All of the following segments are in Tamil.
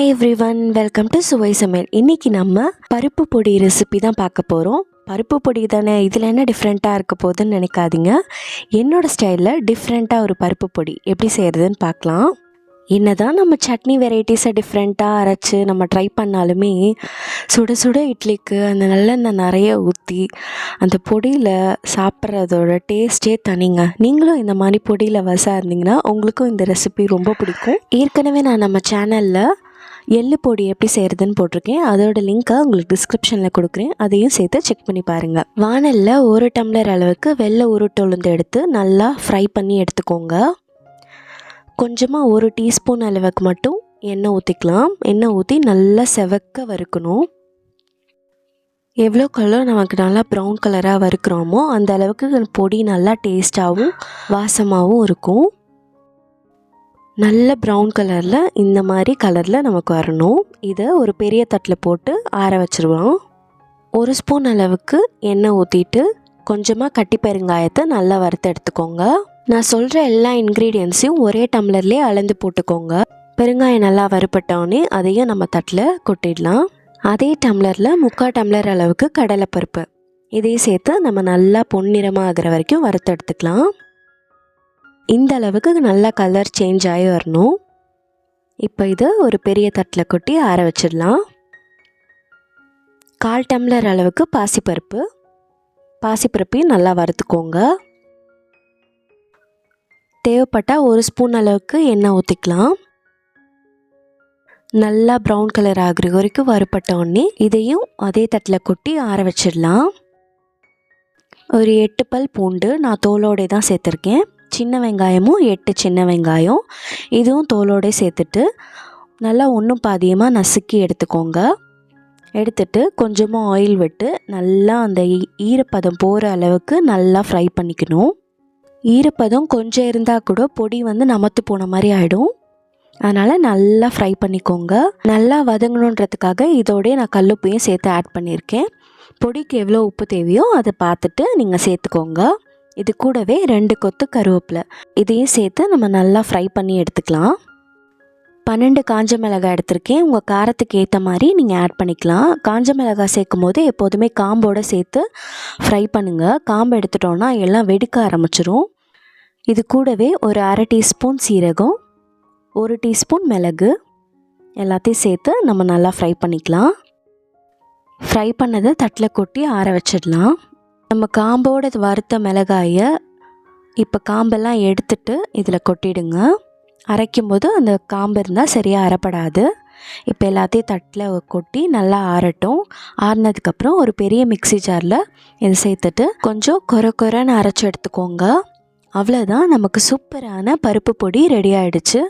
Hi everyone welcome to Suvai Samayal இன்றைக்கி நம்ம பருப்பு பொடி ரெசிபி தான் பார்க்க போகிறோம் பருப்பு பொடி தானே இதில் என்ன டிஃப்ரெண்ட்டாக இருக்க போகுதுன்னு நினைக்காதீங்க. என்னோடய ஸ்டைலில் டிஃப்ரெண்ட்டாக ஒரு பருப்பு பொடி எப்படி செய்கிறதுன்னு பார்க்கலாம். என்ன தான் நம்ம சட்னி வெரைட்டிஸை டிஃப்ரெண்ட்டாக அரைச்சி நம்ம ட்ரை பண்ணாலுமே சுட சுட இட்லிக்கு அந்த நல்லெண்ணெய் நிறைய ஊற்றி அந்த பொடியில் சாப்பிட்றதோட டேஸ்ட்டே தனிங்க. நீங்களும் இந்த மாதிரி பொடியில் வசா இருந்தீங்கன்னா உங்களுக்கும் இந்த ரெசிபி ரொம்ப பிடிக்கும். ஏற்கனவே நான் நம்ம சேனலில் எள்ளு பொடி எப்படி செய்கிறதுன்னு போட்டிருக்கேன். அதோட லிங்க்கை உங்களுக்கு டிஸ்கிரிப்ஷனில் கொடுக்குறேன். அதையும் சேர்த்து செக் பண்ணி பாருங்கள் வானலில் ஒரு டம்ளர் அளவுக்கு வெள்ளை உருட்டு உளுந்து எடுத்து நல்லா ஃப்ரை பண்ணி எடுத்துக்கோங்க. கொஞ்சமாக ஒரு டீஸ்பூன் அளவுக்கு மட்டும் எண்ணெய் ஊற்றிக்கலாம் எண்ணெய் ஊற்றி நல்லா செவக்க வறுக்கணும். எவ்வளோ கலர் நமக்கு நல்லா ப்ரௌன் கலராக வறுக்கிறோமோ அந்த அளவுக்கு பொடி நல்லா டேஸ்ட்டாகவும் வாசமாகவும் இருக்கும். நல்ல ப்ரௌன் கலரில் இந்த மாதிரி கலரில் நமக்கு வரணும். இதை ஒரு பெரிய தட்டில் போட்டு ஆற வச்சுருவோம். ஒரு ஸ்பூன் அளவுக்கு எண்ணெய் ஊற்றிட்டு கொஞ்சமாக கட்டி பெருங்காயத்தை நல்லா வறுத்து எடுத்துக்கோங்க. நான் சொல்கிற எல்லா இன்க்ரீடியன்ஸையும் ஒரே டம்ளர்லேயே அளந்து போட்டுக்கோங்க. பெருங்காயம் நல்லா வறுபட்டோடனே அதையும் நம்ம தட்டில் கொட்டிடலாம். அதே டம்ளரில் முக்கால் டம்ளர் அளவுக்கு கடலைப்பருப்பு. இதையும் சேர்த்து நம்ம நல்லா பொன்னிறமாக ஆகிற வரைக்கும் வறுத்து எடுத்துக்கலாம். இந்த அளவுக்கு நல்லா கலர் சேஞ்ச் ஆகி வரணும். இப்போ இதை ஒரு பெரிய தட்டில் கொட்டி ஆற வச்சிடலாம். கால் டம்ளர் அளவுக்கு பாசிப்பருப்பு. பாசிப்பருப்பையும் நல்லா வறுத்துக்கோங்க. தேவைப்பட்டால் ஒரு ஸ்பூன் அளவுக்கு எண்ணெய் ஊற்றிக்கலாம் நல்லா ப்ரௌன் கலர் ஆகிற வரைக்கும் வறுப்பட்ட உடனே இதையும் அதே தட்டில் கொட்டி ஆற வச்சிடலாம். ஒரு எட்டு பல் பூண்டு நான் தோலோடே தான் சேர்த்துருக்கேன். சின்ன வெங்காயமும் எட்டு சின்ன வெங்காயம். இதுவும் தோலோடே சேர்த்துட்டு நல்லா ஒன்றும் பாதியமாக நசுக்கி எடுத்துக்கோங்க. எடுத்துட்டு கொஞ்சமாக ஆயில் விட்டு நல்லா அந்த ஈரப்பதம் போகிற அளவுக்கு நல்லா ஃப்ரை பண்ணிக்கணும். ஈரப்பதம் கொஞ்சம் இருந்தால் கூட பொடி வந்து நமத்து போன மாதிரி ஆகிடும் அதனால் நல்லா ஃப்ரை பண்ணிக்கோங்க. நல்லா வதங்கணுன்றதுக்காக இதோடய நான் கல்லுப்பையும் சேர்த்து ஆட் பண்ணியிருக்கேன். பொடிக்கு எவ்வளோ உப்பு தேவையோ அதை பார்த்துட்டு நீங்கள் சேர்த்துக்கோங்க. இது கூடவே ரெண்டு கொத்து கருவேப்பிலை. இதையும் சேர்த்து நம்ம நல்லா ஃப்ரை பண்ணி எடுத்துக்கலாம். பன்னெண்டு காஞ்ச மிளகாய் எடுத்திருக்கேன். உங்கள் காரத்துக்கு ஏற்ற மாதிரி நீங்கள் ஆட் பண்ணிக்கலாம். காஞ்ச மிளகாய் சேர்க்கும் போது எப்போதுமே காம்போடு சேர்த்து ஃப்ரை பண்ணுங்கள் காம்பு எடுத்துட்டோன்னா எல்லாம் வெடிக்க ஆரம்பிச்சிரும். இது கூடவே ஒரு அரை டீஸ்பூன் சீரகம் ஒரு டீஸ்பூன் மிளகு எல்லாத்தையும் சேர்த்து நம்ம நல்லா ஃப்ரை பண்ணிக்கலாம். ஃப்ரை பண்ணதை தட்டில் கொட்டி ஆற வச்சிடலாம். நம்ம காம்போட வறுத்த மிளகாயை இப்போ காம்பெல்லாம் எடுத்துட்டு இதில் கொட்டிடுங்க. அரைக்கும்போது அந்த காம்பு இருந்தால் சரியாக அரைப்படாது. இப்போ எல்லாத்தையும் தட்டில் கொட்டி நல்லா ஆறட்டும். ஆறினதுக்கப்புறம் ஒரு பெரிய மிக்ஸி ஜாரில் இதை சேர்த்துட்டு கொஞ்சம் கொர கொரன்னு அரைச்சி எடுத்துக்கோங்க. அவ்வளோதான் நமக்கு சூப்பரான பருப்பு பொடி ரெடி ஆகிடுச்சு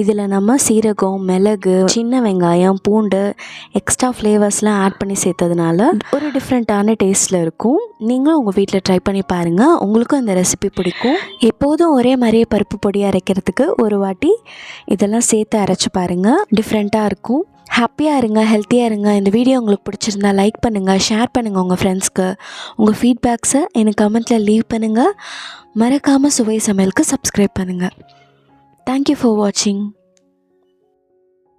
இதில் நம்ம சீரகம் மிளகு சின்ன வெங்காயம் பூண்டு எக்ஸ்ட்ரா ஃப்ளேவர்ஸ்லாம் ஆட் பண்ணி சேர்த்ததுனால ஒரு டிஃப்ரெண்ட்டான டேஸ்ட்டில் இருக்கும். நீங்களும் உங்கள் வீட்டில் ட்ரை பண்ணி பாருங்கள் உங்களுக்கும் இந்த ரெசிபி பிடிக்கும். எப்போதும் ஒரே மாதிரியே பருப்பு பொடி அரைக்கிறதுக்கு ஒரு வாட்டி இதெல்லாம் சேர்த்து அரைச்சி பாருங்கள் டிஃப்ரெண்ட்டாக இருக்கும். ஹாப்பியாக இருங்க ஹெல்த்தியாக இருங்க. இந்த வீடியோ உங்களுக்கு பிடிச்சிருந்தா லைக் பண்ணுங்கள் ஷேர் பண்ணுங்கள் உங்கள் ஃப்ரெண்ட்ஸ்க்கு. உங்கள் ஃபீட்பேக்ஸை எனக்கு கமெண்ட்டில் லீவ் பண்ணுங்கள் மறக்காமல் சுவை சமையலுக்கு சப்ஸ்கிரைப் பண்ணுங்கள் தேங்க்யூ ஃபார் வாட்சிங்